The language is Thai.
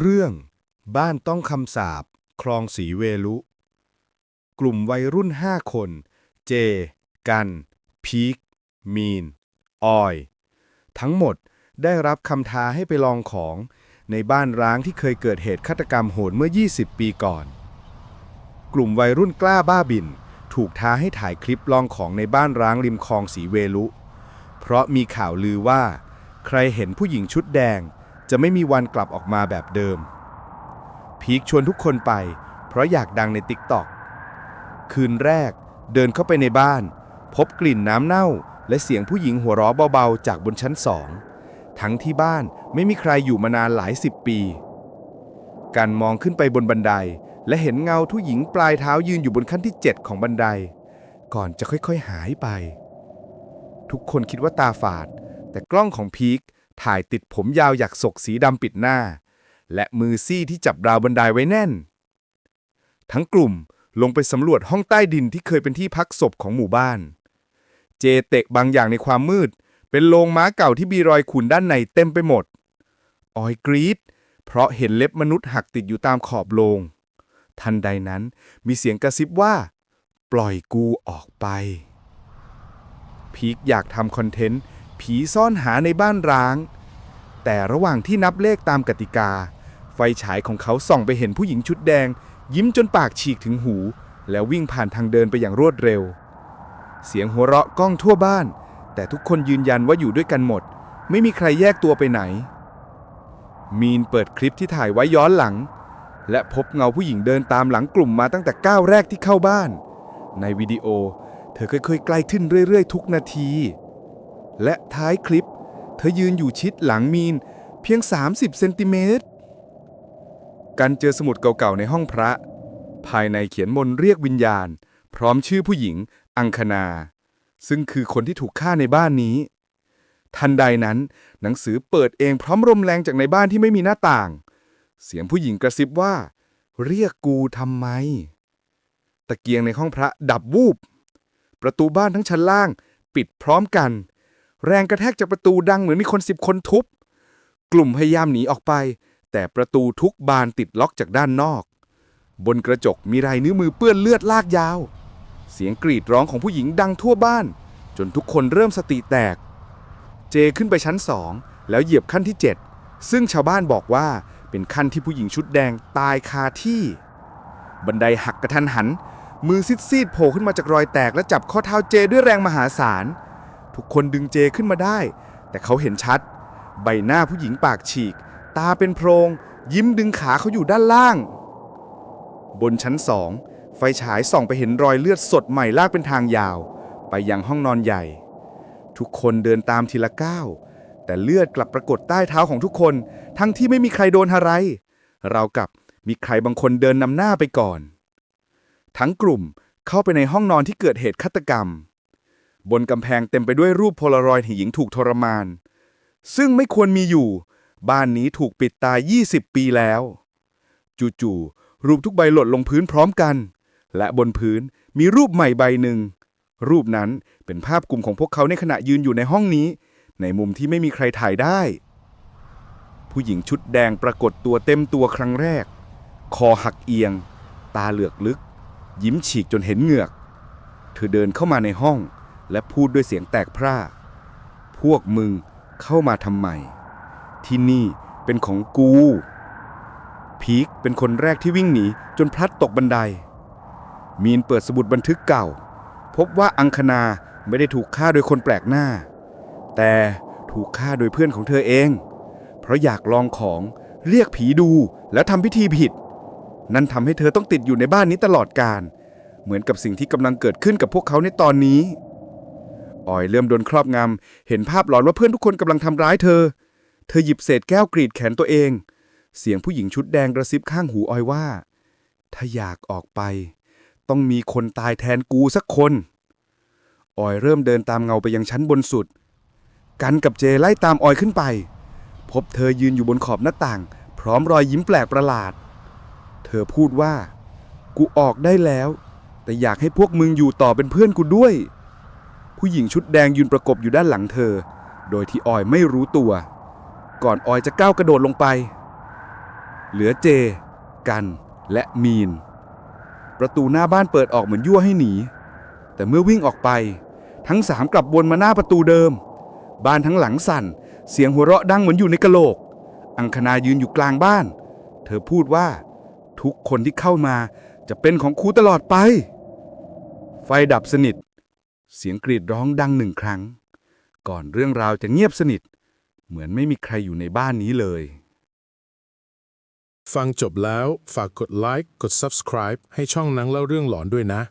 เรื่อง บ้านต้องคำสาบ คลองสีเวลุ กลุ่มวัยรุ่นห้าคน เจ กัน พีค มีน ออย ทั้งหมดได้รับคำท้าให้ไปลองของในบ้านร้างที่เคยเกิดเหตุฆาตกรรมโหดเมื่อ 20 ปีก่อน กลุ่มวัยรุ่นกล้าบ้าบิน ถูกท้าให้ถ่ายคลิปลองของในบ้านร้างริมคลองสีเวลุ เพราะมีข่าวลือว่า ใครเห็นผู้หญิงชุดแดง จะไม่มีวันกลับออกมาแบบเดิม พีคชวนทุกคนไป เพราะอยากดังในติ๊กต็อกคืนแรกเดินเข้าไปในบ้าน พบกลิ่นน้ำเน่า และเสียงผู้หญิงหัวเราะเบาๆ จากบนชั้นสองทั้งที่บ้านไม่มีใครอยู่มานานหลายสิบปี การมองขึ้นไปบนบันได และเห็นเงาผู้หญิงปลายเท้ายืนอยู่บนขั้นที่ 7 ของบันได ก่อนจะค่อยๆหายไป ทุกคนคิดว่าตาฝาด แต่กล้องของพีค ถ่ายติดผมยาวหยักศกสีดำปิดหน้า และมือซี่ที่จับราวบันไดไว้แน่น ทั้งกลุ่มลงไปสำรวจห้องใต้ดินที่เคยเป็นที่พักศพของหมู่บ้าน เจเตะบางอย่างในความมืด เป็นโลงม้าเก่าที่มีรอยขุ่นด้านในเต็มไปหมด ออยกรีดเพราะเห็นเล็บมนุษย์หักติดอยู่ตามขอบโลง ทันใดนั้นมีเสียงกระซิบว่า ปล่อยกูออกไป พีคอยากทำคอนเทนต์ ผีซ่อนหาในบ้านร้าง แต่ระหว่างที่นับเลขตามกติกา ไฟฉายของเขาส่องไปเห็นผู้หญิงชุดแดง ยิ้มจนปากฉีกถึงหู แล้ววิ่งผ่านทางเดินไปอย่างรวดเร็ว เสียงหัวเราะก้องทั่วบ้าน แต่ทุกคนยืนยันว่าอยู่ด้วยกันหมด ไม่มีใครแยกตัวไปไหน มีนเปิดคลิปที่ถ่ายไว้ย้อนหลัง และพบเงาผู้หญิงเดินตามหลังกลุ่มมาตั้งแต่ก้าวแรกที่เข้าบ้าน ในวิดีโอ เธอค่อยๆใกล้ขึ้นเรื่อยๆ ทุกนาที และท้ายคลิป เธอยืนอยู่ชิดหลังมีน เพียง 30 เซนติเมตร กันเจอสมุดเก่าๆในห้องพระ ภายในเขียนมนเรียกวิญญาณ พร้อมชื่อผู้หญิง อังคณา ซึ่งคือคนที่ถูกฆ่าในบ้านนี้ ทันใดนั้น หนังสือเปิดเองพร้อมลมแรงจากในบ้านที่ไม่มีหน้าต่าง เสียงผู้หญิงกระซิบว่า เรียกกูทำไม ตะเกียงในห้องพระดับวูบประตูบ้านทั้งชั้นล่าง ปิดพร้อมกัน แรงกระแทกจากประตูดังเหมือนมีคนสิบคนทุบ กลุ่มพยายามหนีออกไป แต่ประตูทุกบานติดล็อกจากด้านนอก บนกระจกมีลายนิ้วมือเปื้อนเลือดลากยาว เสียงกรีดร้องของผู้หญิงดังทั่วบ้าน จนทุกคนเริ่มสติแตก เจขึ้นไปชั้นสองแล้วเหยียบขั้นที่ 7 ซึ่งชาวบ้านบอกว่าเป็นขั้นที่ผู้หญิงชุดแดงตายคาที่ บันไดหักกระทันหัน มือซีดๆโผล่ขึ้นมาจากรอยแตกและจับข้อเท้าเจด้วยแรงมหาศาล ทุกคนดึงเจขึ้นมาได้ แต่เขาเห็นชัด ใบหน้าผู้หญิงปากฉีก ตาเป็นโพรง ยิ้มดึงขาเขาอยู่ด้านล่าง บนชั้นสองไฟฉายส่องไปเห็นรอยเลือดสดใหม่ลากเป็นทางยาว ไปยังห้องนอนใหญ่ ทุกคนเดินตามทีละก้าวแต่เลือดกลับปรากฏใต้เท้าของทุกคน ทั้งที่ไม่มีใครโดนอะไร เรากับมีใครบางคนเดินนำหน้าไปก่อน ทั้งกลุ่มเข้าไปในห้องนอนที่เกิดเหตุฆาตกรรม บนกำแพงเต็มไปด้วยรูปโพลารอยด์หญิงถูกทรมาน ซึ่งไม่ควรมีอยู่ บ้านนี้ถูกปิดตาย 20 ปีแล้ว จู่ๆรูปทุกใบหล่นลงพื้นพร้อมกัน และบนพื้นมีรูปใหม่ใบหนึ่ง รูปนั้นเป็นภาพกลุ่มของพวกเขาในขณะยืนอยู่ในห้องนี้ ในมุมที่ไม่มีใครถ่ายได้ ผู้หญิงชุดแดงปรากฏตัวเต็มตัวครั้งแรก คอหักเอียง ตาเหลือกลึก ยิ้มฉีกจนเห็นเหงือก เธอเดินเข้ามาในห้อง และพูดด้วยเสียงแตกพร่า พวกมึงเข้ามาทำไม ที่นี่เป็นของกู พีคเป็นคนแรกที่วิ่งหนีจนพลัดตกบันได มีนเปิดสมุดบันทึกเก่า พบว่าอังคณาไม่ได้ถูกฆ่าโดยคนแปลกหน้า แต่ถูกฆ่าโดยเพื่อนของเธอเอง เพราะอยากลองของเรียกผีดูแล้วทำพิธีผิด นั่นทำให้เธอต้องติดอยู่ในบ้านนี้ตลอดกาลเหมือนกับสิ่งที่กำลังเกิดขึ้นกับพวกเขาในตอนนี้ ออยเริ่มโดนครอบงำ เห็นภาพหลอนว่าเพื่อนทุกคนกำลังทำร้ายเธอ เธอหยิบเศษแก้วกรีดแขนตัวเอง เสียงผู้หญิงชุดแดงกระซิบข้างหูออยว่า ถ้าอยากออกไป ต้องมีคนตายแทนกูสักคน ออยเริ่มเดินตามเงาไปยังชั้นบนสุด กันกับเจไล่ตามออยขึ้นไป พบเธอยืนอยู่บนขอบหน้าต่าง พร้อมรอยยิ้มแปลกประหลาด เธอพูดว่า กูออกได้แล้ว แต่อยากให้พวกมึงอยู่ต่อเป็นเพื่อนกูด้วย ผู้หญิงชุดแดงยืนประกบอยู่ด้านหลังเธอ โดยที่ออยไม่รู้ตัว ก่อนออยจะก้าวกระโดดลงไป เหลือเจ กัน และมีน ประตูหน้าบ้านเปิดออกเหมือนยั่วให้หนี แต่เมื่อวิ่งออกไป ทั้งสามกลับวนมาหน้าประตูเดิม บ้านทั้งหลังสั่น เสียงหัวเราะดังเหมือนอยู่ในกะโหลก อังคณายืนอยู่กลางบ้าน เธอพูดว่า ทุกคนที่เข้ามาจะเป็นของครูตลอดไป ไฟดับสนิท เสียงกรีดร้องดังหนึ่งครั้ง ก่อนเรื่องราวจะเงียบสนิท เหมือนไม่มีใครอยู่ในบ้านนี้เลย ฟังจบแล้วฝากกดไลค์กด subscribe ให้ช่องนังเล่าเรื่องหลอนด้วยนะ